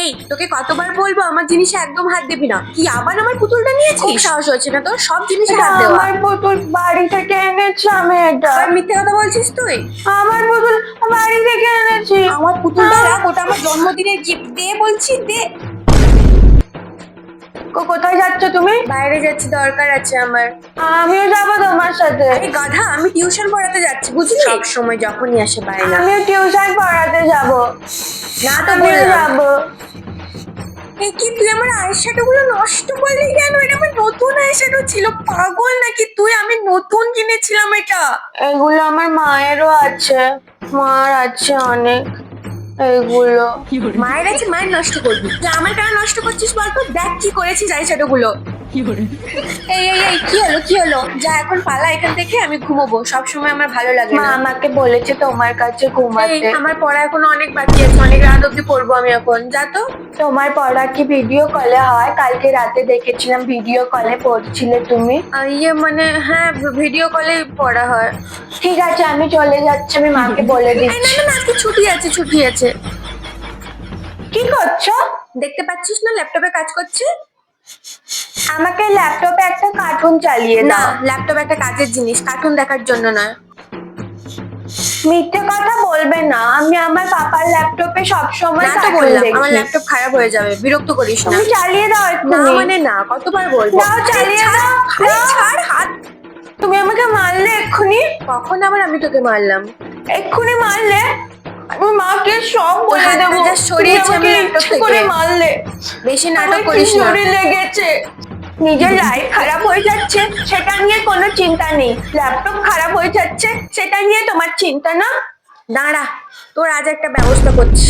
এই তোকে কতবার বলব আমার জিনিসে একদম হাত দিবি না। কি আবার আমার পুতুলটা নিয়েছিস? সাহস হচ্ছে না তোর সব জিনিসে হাত দেওয়া। আমার পুতুল বাড়ি থেকে এনেছি আমি এটা। আবার মিথ্যে কথা বলছিস তুই? আমার পুতুল বাড়ি থেকে এনেছি। আমার পুতুলটা রাখ ওটা আমার জন্মদিনের গিফট দে বলছি দে। কোথায় যাচ্ছ তুমি? বাইরে যাচ্ছি দরকার আছে আমার। আমিও যাব তোমার সাথে। আরে গাধা আমি টিউশন পড়াতে যাচ্ছি বুঝলি? সব সময় যখনই আসে বাইরে। আমিও টিউশন পড়াতে যাব। না তো যাব। কি তুই আমার আইশ্যাডো গুলো নষ্ট করলি কেন? এটা আমার নতুন আইশ্যাডো ছিল পাগল নাকি তুই? আমি নতুন কিনেছিলাম এটা। এগুলো আমার মায়েরও আছে মার আছে অনেক এগুলো। মায়ের আছে মায়ের নষ্ট করবি। তুই আমার কেন নষ্ট করছিস বলতো? দেখ কি করেছিস আইশ্যাডো গুলো এই এই এই কি হলো কি হলো? যা এখন পালা এখান থেকে আমি ঘুমোবো। সব সময় আমার ভালো লাগে মা আমাকে বলেছে তোমার কাছে ঘুমাতে। আমার পড়া এখন অনেক বাকি আছে। অনেক রাত অব্দি পড়ব আমি এখন। যা তো। তোমার পড়া কি ভিডিও কলে হয়? কালকে রাতে দেখেছিলাম ভিডিও কলে পড়ছিলে তুমি। ইয়ে মানে হ্যাঁ ভিডিও কলে পড়া হয়। ঠিক আছে আমি চলে যাচ্ছি। আমি মাকে বলে দিচ্ছি না না আজকে ছুটি আছে ছুটি আছে। কি করছ? দেখতে পাচ্ছিস না? ল্যাপটপে কাজ করছে? আমাকে ল্যাপটপে একটা কার্টুন চালিয়ে না দাও। ল্যাপটপ একটা কাজের জিনিস কার্টুন দেখার জন্য নয়। মিথ্যে কথা বলবে না আমি আমার পাপার ল্যাপটপে সব সময় না তো বললাম আমার ল্যাপটপ খারাপ হয়ে যাবে বিরক্ত করিস না। তুমি চালিয়ে দাও একটু। না মানে না কতবার বলব? দাও, চালিয়ে দাও, আরে ছাড় হাত। তুমি আমাকে মারলে এক্ষুনি? কখন আবার আমি তোকে মারলাম? এক্ষুনি মারলে? আমি মাকে সব বলে দেবো। সরিয়েছি আমি করে। মারলে। বেশি নাটক করিস না। লেগেছে। নিজের লাইফ খারাপ হয়ে যাচ্ছে, সেটা নিয়ে কোনো চিন্তা নেই। ল্যাপটপ খারাপ হয়ে যাচ্ছে, সেটা নিয়ে তোমার চিন্তা না? দাঁড়া, তোর আজ একটা ব্যবস্থা করছি।